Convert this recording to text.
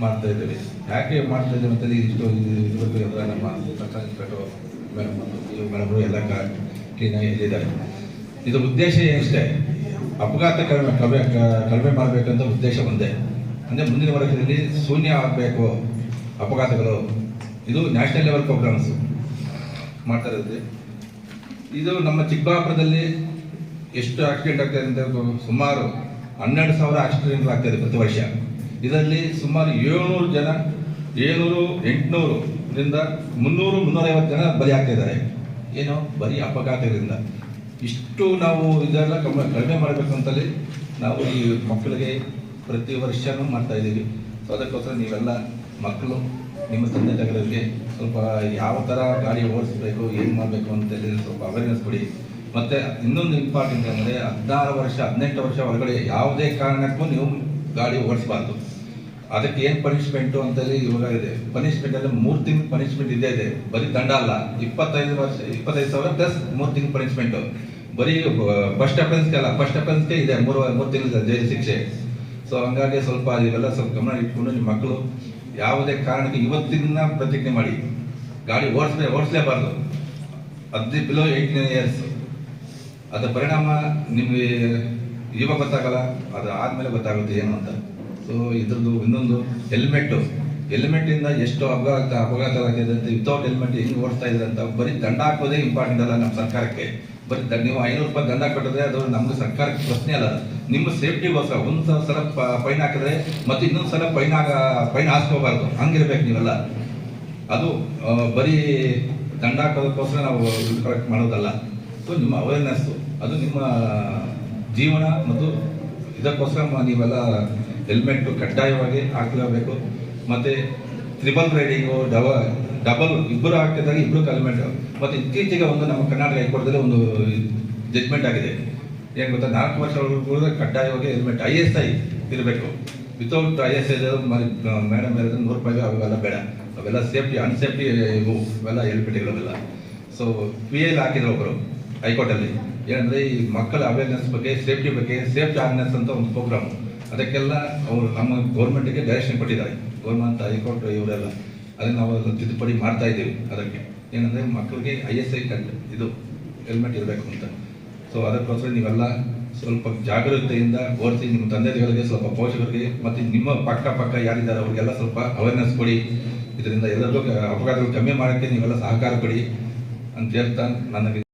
ಮಾಡ್ತಾ ಇದ್ದೇವೆ. ಯಾಕೆ ಮಾಡ್ತಾ ಇದ್ದೇವೆ ಅಂತಂದರೆ ಇಷ್ಟು ಇದು- ಇದುವರೆಗೂ ಎಲ್ಲ ನಮ್ಮ ಸರ್ಕಾರ ಇನ್ಸ್ಪೆಕ್ಟರ್ ಮೇಡಮ್ ಮೇಡಮ್ರು ಎಲ್ಲ ಕ್ಲೀನಾಗಿ ಹೇಳಿದ್ದಾರೆ. ಇದರ ಉದ್ದೇಶ ಏನಿಷ್ಟೇ ಅಪಘಾತ ಕಡಿಮೆ ಕಡಿಮೆ ಕಡಿಮೆ ಮಾಡಬೇಕಂತ ಉದ್ದೇಶ ಒಂದೇ. ಅಂದರೆ ಮುಂದಿನ ವರ್ಷದಲ್ಲಿ ಶೂನ್ಯ ಆಗಬೇಕು ಅಪಘಾತಗಳು. ಇದು ನ್ಯಾಷನಲ್ ಲೆವೆಲ್ ಪ್ರೋಗ್ರಾಮ್ಸು ಮಾಡ್ತಾ ಇರುತ್ತೆ. ಇದು ನಮ್ಮ ಚಿಕ್ಕಬಳ್ಳಾಪುರದಲ್ಲಿ ಎಷ್ಟು ಆಕ್ಸಿಡೆಂಟ್ ಆಗ್ತದೆ ಅಂತ ಸುಮಾರು ಹನ್ನೆರಡು ಸಾವಿರ ಆಕ್ಸಿಡೆಂಟ್ ಇದೆ ಪ್ರತಿ ವರ್ಷ. ಇದರಲ್ಲಿ ಸುಮಾರು ಏಳ್ನೂರು ಜನ, ಏಳ್ನೂರು ಎಂಟುನೂರರಿಂದ ಮುನ್ನೂರು ಮುನ್ನೂರೈವತ್ತು ಜನ ಬಲಿ ಆಗ್ತಾ ಇದ್ದಾರೆ. ಏನು? ಬರೀ ಅಪಘಾತದಿಂದ ಇಷ್ಟು ನಾವು ಇದೆಲ್ಲ ಕಮ್ಮಿ, ಕಡಿಮೆ ಮಾಡಬೇಕು ಅಂತಲೇ ನಾವು ಈ ಮಕ್ಕಳಿಗೆ ಪ್ರತಿ ವರ್ಷನೂ ಮಾಡ್ತಾ ಇದ್ದೀವಿ. ಸೊ ಅದಕ್ಕೋಸ್ಕರ ನೀವೆಲ್ಲ ಮಕ್ಕಳು, ನಿಮ್ಮ ತಂದೆ ತಾಯಿಗಳಿಗೆ ಸ್ವಲ್ಪ ಯಾವ ಥರ ಗಾಡಿ ಓಡಿಸ್ಬೇಕು, ಏನು ಮಾಡಬೇಕು ಅಂತೇಳಿ ಸ್ವಲ್ಪ ಅವೇರ್ನೆಸ್ ಕೊಡಿ. ಮತ್ತು ಇನ್ನೊಂದು ಇಂಪಾರ್ಟೆಂಟ್ ಅಂದರೆ ಹದಿನಾರು ವರ್ಷ, ಹದಿನೆಂಟು ವರ್ಷ ಒಳಗಡೆ ಯಾವುದೇ ಕಾರಣಕ್ಕೂ ನೀವು ಗಾಡಿ ಓಡಿಸಬಾರ್ದು. ಅದಕ್ಕೆ ಏನು ಪನಿಷ್ಮೆಂಟು ಅಂತೇಳಿ ಇವಾಗ ಇದೆ. ಅಂದ್ರೆ ಮೂರು ತಿಂಗಳು ಪನಿಷ್ಮೆಂಟ್ ಇದೇ ಇದೆ. ಬರೀ ದಂಡ ಅಲ್ಲ, ಇಪ್ಪತ್ತೈದು ವರ್ಷ, ಇಪ್ಪತ್ತೈದು ಸಾವಿರ ಪ್ಲಸ್ ಮೂರು ತಿಂಗಳು ಪನಿಷ್ಮೆಂಟು ಬರೀ ಫಸ್ಟ್ ಅಫೆನ್ಸ್ಗೆ ಅಲ್ಲ ಫಸ್ಟ್ ಅಫೆನ್ಸ್ಗೆ ಇದೆ ಮೂರು ಮೂರು ತಿಂಗಳ ಜೈಲು ಶಿಕ್ಷೆ. ಸೊ ಹಂಗಾಗಿ ಸ್ವಲ್ಪ ಇವೆಲ್ಲ ಸ್ವಲ್ಪ ಗಮನ ಇಟ್ಕೊಂಡು ನಿಮ್ಮ ಮಕ್ಕಳು ಯಾವುದೇ ಕಾರಣಕ್ಕೆ ಇವತ್ತಿನ ಪ್ರತಿಜ್ಞೆ ಮಾಡಿ. ಗಾಡಿ ಓಡಿಸ್ಲೇ ಓಡಿಸ್ಲೇಬಾರ್ದು. ಹದಿನೈದು ಬಿಲೋ ಏಯ್ಟೀನ್ ಇಯರ್ಸ್ ಅದರ ಪರಿಣಾಮ ನಿಮಗೆ ಇವಾಗ ಗೊತ್ತಾಗಲ್ಲ, ಅದು ಆದಮೇಲೆ ಗೊತ್ತಾಗುತ್ತೆ ಏನು ಅಂತ. ಸೊ ಇದ್ರದ್ದು ಇನ್ನೊಂದು ಹೆಲ್ಮೆಟ್ಟು ಹೆಲ್ಮೆಟ್ಟಿಂದ ಎಷ್ಟು ಅಪಘಾತ ಅಪಘಾತ ಆಗಿದೆ ಅಂತ ವಿತೌಟ್ ಹೆಲ್ಮೆಟ್ ಹೆಂಗೆ ಓಡಿಸ್ತಾ ಇದ್ದಾರೆ ಅಂತ ಬರೀ ದಂಡ ಹಾಕೋದೇ ಇಂಪಾರ್ಟೆಂಟ್ ಅಲ್ಲ ನಮ್ಮ ಸರ್ಕಾರಕ್ಕೆ. ಬರೀ ನೀವು ಐನೂರು ರೂಪಾಯಿ ದಂಡ ಕಟ್ಟಿದ್ರೆ ಅದು ನಮ್ಗೆ ಸರ್ಕಾರಕ್ಕೆ ಪ್ರಶ್ನೆ ಅಲ್ಲ. ನಿಮ್ಮ ಸೇಫ್ಟಿಗೋಸ್ಕರ ಒಂದು ಸಲ ಫೈನ್ ಹಾಕಿದ್ರೆ ಮತ್ತೆ ಇನ್ನೊಂದು ಸಲ ಫೈನ್ ಆಗ ಫೈನ್ ಹಾಸ್ಕೋಬಾರ್ದು. ಹಂಗಿರ್ಬೇಕು ನೀವೆಲ್ಲ. ಅದು ಬರೀ ದಂಡ ಹಾಕೋದಕ್ಕೋಸ್ಕರ ನಾವು ಕರೆಕ್ಟ್ ಮಾಡೋದಲ್ಲ. ಸೊ ನಿಮ್ಮ ಅವೇರ್ನೆಸ್ಸು ಅದು ನಿಮ್ಮ ಜೀವನ ಮತ್ತು ಇದಕ್ಕೋಸ್ಕರ ನೀವೆಲ್ಲ ಹೆಲ್ಮೆಟ್ ಕಡ್ಡಾಯವಾಗಿ ಹಾಕಲೇಬೇಕು ಮತ್ತು ತ್ರಿಬಲ್ ರೈಡಿಂಗು ಡಬ ಡಬಲ್ ಇಬ್ಬರು ಹಾಕಿದಾಗ ಇಬ್ಬರು ಹೆಲ್ಮೆಟ್ ಮತ್ತು ಇತ್ತೀಚೆಗೆ ಒಂದು ನಮ್ಮ ಕರ್ನಾಟಕ ಹೈಕೋರ್ಟ್ದಲ್ಲಿ ಒಂದು ಜಡ್ಜ್ಮೆಂಟ್ ಆಗಿದೆ. ಏನು ಗೊತ್ತಾ? ನಾಲ್ಕು ವರ್ಷ ಕಡ್ಡಾಯವಾಗಿ ಹೆಲ್ಮೆಟ್ ಐ ಎಸ್ ಐ ಇರಬೇಕು. Without I S I madam ಹೇಳಿದ್ರೆ ನೂರು ರೂಪಾಯಿಗೆ ಅವೆಲ್ಲ ಬೇಡ. ಅವೆಲ್ಲ ಸೇಫ್ಟಿ ಅನ್ಸೇಫ್ಟಿ ಇವು ಹೆಲ್ಮೆಟ್ ಇರೋವೆಲ್ಲ ಸೊ ಪಿ ಎಲ್ ಹಾಕಿದ್ರು ಒಬ್ಬರು ಹೈಕೋರ್ಟಲ್ಲಿ. ಏನಂದರೆ ಈ ಮಕ್ಕಳ ಅವೇರ್ನೆಸ್ ಬಗ್ಗೆ ಸೇಫ್ಟಿ ಬಗ್ಗೆ ಸೇಫ್ಟಿ ಅವೇರ್ನೆಸ್ ಅಂತ ಒಂದು ಪ್ರೋಗ್ರಾಮ್ ಅದಕ್ಕೆಲ್ಲ ಅವರು ನಮ್ಮ ಗೌರ್ಮೆಂಟಿಗೆ ಡೈರೆಕ್ಷನ್ ಕೊಟ್ಟಿದ್ದಾರೆ. ಗೌರ್ಮೆಂಟ್ ಹೈಕೋರ್ಟ್ ಇವರೆಲ್ಲ. ಅದನ್ನು ನಾವು ಅದನ್ನ ತಿದ್ದುಪಡಿ ಮಾಡ್ತಾ ಇದ್ದೀವಿ ಅದಕ್ಕೆ. ಏನಂದರೆ ಮಕ್ಕಳಿಗೆ ಐ ಎಸ್ ಐ ಇದು ಹೆಲ್ಮೆಟ್ ಇರಬೇಕು ಅಂತ. ಸೊ ಅದಕ್ಕೋಸ್ಕರ ನೀವೆಲ್ಲ ಸ್ವಲ್ಪ ಜಾಗರೂಕತೆಯಿಂದ ಓಡಿಸಿ ನಿಮ್ಮ ತಂದೆಗಳಿಗೆ ಸ್ವಲ್ಪ ಪೋಷಕರಿಗೆ ಮತ್ತು ನಿಮ್ಮ ಪಕ್ಕ ಪಕ್ಕ ಯಾರಿದ್ದಾರೆ ಅವರಿಗೆಲ್ಲ ಸ್ವಲ್ಪ ಅವೇರ್ನೆಸ್ ಕೊಡಿ. ಇದರಿಂದ ಎಲ್ಲರಿಗೂ ಅಪಘಾತಗಳು ಕಮ್ಮಿ ಮಾಡೋಕ್ಕೆ ನೀವೆಲ್ಲ ಸಹಕಾರ ಕೊಡಿ ಅಂತ ಹೇಳ್ತಾ ನನಗೆ